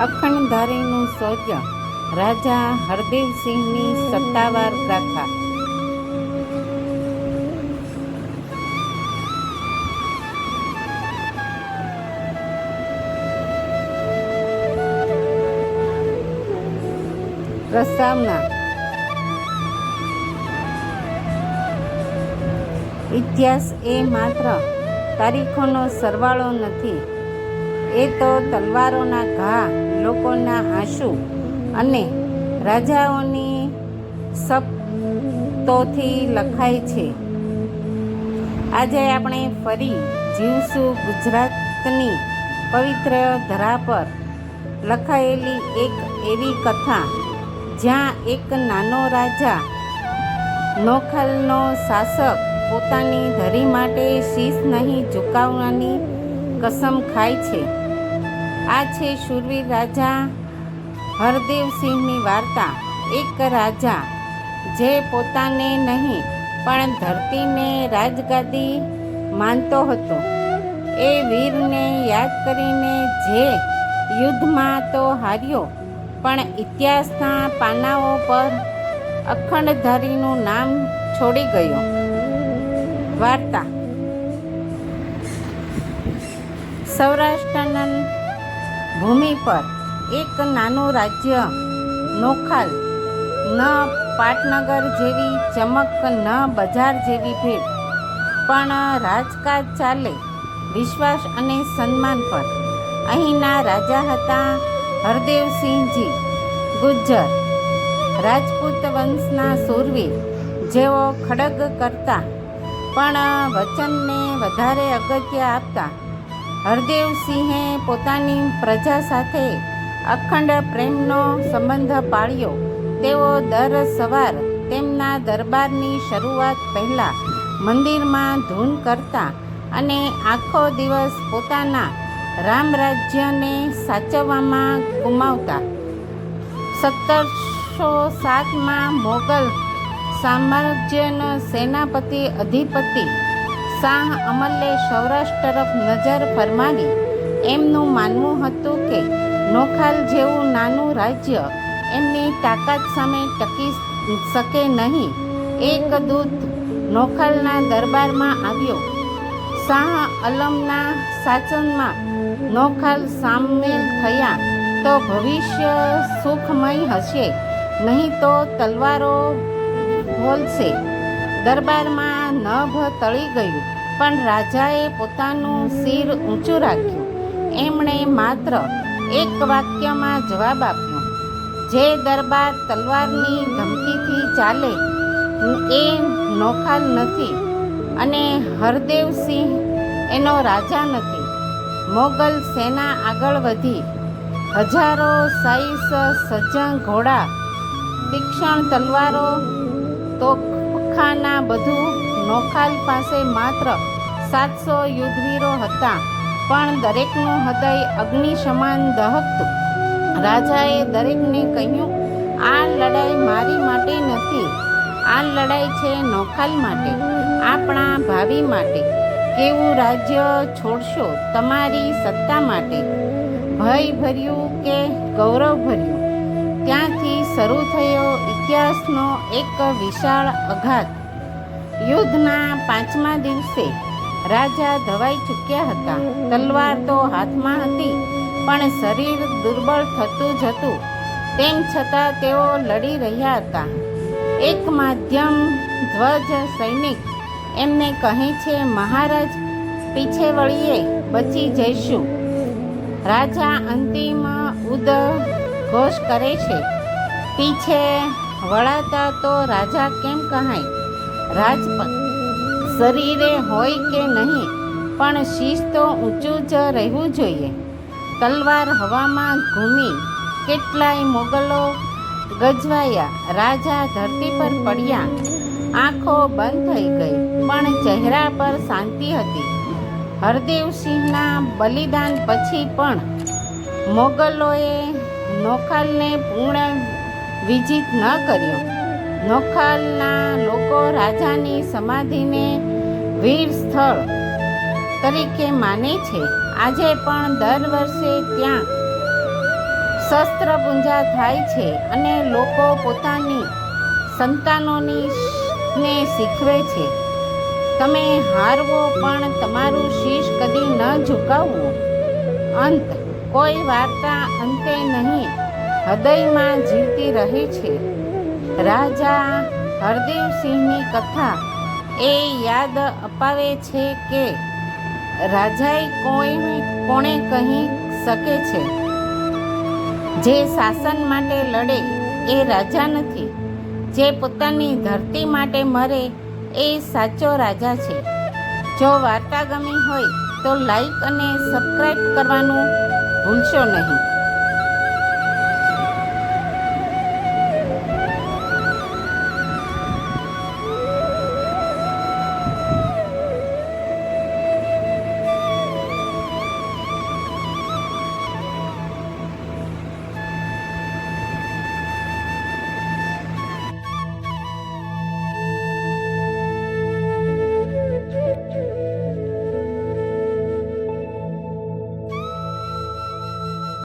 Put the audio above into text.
ગગનધારીનું શૌર્ય રાજા હરદેવસિંહની સત્તાવાર ગાથા પ્રસ્તાવના. ઇતિહાસ એ માત્ર તારીખોનો સરવાળો નથી એ તો તલવારોના ઘા, લોકોના આંસુ અને રાજાઓની સપતોથી લખાય છે. આજે આપણે ફરી જીવશું ગુજરાતની પવિત્ર ધરા પર. લખાયેલી એક એવી કથા, જ્યાં એક નાનો રાજા નોખલનો શાસક પોતાની ધરી માટે શીશ નહીં ઝુકાવવાની કસમ ખાય છે. આ છે શૂરવીર રાજા હરદેવસિંહની વાર્તા. એક રાજા જે પોતાને નહીં, પણ ધરતીને રાજગાદી માનતો હતો. એ વીરને યાદ કરીને જે યુદ્ધમાં તો હાર્યો, પણ ઇતિહાસના પાનાઓ પર અખંડધારીનું નામ છોડી ગયો. વાર્તા. સૌરાષ્ટ્રના ભૂમિ પર એક નાનું રાજ્ય નોખાલ, ન પાટનગર જેવી ચમક, ન બજાર જેવી ભીડ. પણ રાજકાજ ચાલે, વિશ્વાસ અને સન્માન પર. અહીંના રાજા હતા હરદેવસિંહજી ગુજ્જર. રાજપૂત વંશના સૂરવીર જેઓ ખડગ કરતા, પણ વચનને વધારે અગત્ય આપતા હરદેવસિંહે પોતાની પ્રજા સાથે અખંડ પ્રેમનો સંબંધ પાળ્યો. તેઓ દર સવાર તેમના દરબારની શરૂઆત પહેલાં મંદિરમાં ધૂન કરતા અને આખો દિવસ પોતાના રામ રાજ્યને સાચવવામાં ગુમાવતા. સત્તરસો સાતમાં મોગલ સામ્રાજ્યનો સેનાપતિ અધિપતિ શાહ અમલે સૌરાષ્ટ્ર તરફ નજર ફરમાવી. એમનું માનવું હતું કે નોખાલ જેવું નાનું રાજ્ય એમની તાકાત સામે ટકી શકે નહીં. એક દૂત નોખાલના દરબારમાં આવ્યો. શાહ અલમના શાસનમાં નોખાલ સામેલ થયા તો ભવિષ્ય સુખમય હશે, નહીં તો તલવારો બોલશે. દરબારમાં નભ તળી ગયું. પણ રાજાએ પોતાનું શિર ઊંચું રાખ્યું. એમણે માત્ર એક વાક્યમાં જવાબ આપ્યો. જે દરબાર તલવારની ધમકીથી ચાલે, એ નોખાલ નથી અને હરદેવસિંહ એનો રાજા નથી. મોગલ સેના આગળ વધી. હજારો સાઈસ સજ્જન ઘોડા, તીક્ષણ તલવારો તોખાના બધું નોખાલ પાસે માત્ર સાતસો યુદ્ધવીરો હતા, પણ દરેકનું હૃદય અગ્નિ સમાન દહકતું. રાજાએ દરેકને કહ્યું, આ લડાઈ મારી માટે નથી, આ લડાઈ છે નોખાલ માટે, આપણા ભાવિ માટે. કેવું રાજ્ય છોડશો તમારી સત્તા માટે? ભય ભર્યું કે ગૌરવ ભર્યું? ત્યાંથી શરૂ થયો ઇતિહાસનો એક વિશાળ અઘાત યુદ્ધના પાંચમા દિવસે રાજા ધવાઈ ચૂક્યા હતા. તલવાર તો હાથમાં હતી, પણ શરીર દુર્બળ થતું જતું. તેમ છતાં તેઓ લડી રહ્યા હતા. એક માધ્યમ ધ્વજ સૈનિક એમને કહે છે, મહારાજ, પીછે વળીએ, બચી જઈશું. રાજા અંતિમ ઉદ ઘોષ કરે છે, પીછે વળાતા તો રાજા કેમ કહાય? રાજપદ શરીરે હોય કે નહીં, પણ શીશ તો ઊંચું જ રહેવું જોઈએ. તલવાર હવામાં ઘૂમી કેટલાય મોગલો ગજવાયા. રાજા ધરતી પર પડ્યા. આંખો બંધ થઈ ગઈ, પણ ચહેરા પર શાંતિ હતી. હરદેવસિંહના બલિદાન પછી પણ મોગલોએ નોખાલને પૂર્ણ વિજિત ન કર્યો. નોખાલના લોકો રાજાની સમાધિને વીર સ્થળ તરીકે માને છે. આજે પણ દર વર્ષે ત્યાં શસ્ત્ર પૂંજા થાય છે અને લોકો પોતાની સંતાનોની ને શીખવે છે. તમે હારવો પણ તમારું શીશ કદી ન ઝુકાવવું. અંત, કોઈ વાર્તા અંતે નહીં. હૃદયમાં જીવતી રહે છે. રાજા હરદેવસિંહની કથા એ યાદ અપાવે છે કે રાજાએ કોઈ કોણે કહી શકે છે. જે શાસન માટે લડે એ રાજા નથી. જે પોતાની ધરતી માટે મરે એ સાચો રાજા છે. જો વાર્તા ગમી હોય તો લાઈક અને સબસ્ક્રાઈબ કરવાનું ભૂલશો નહીં.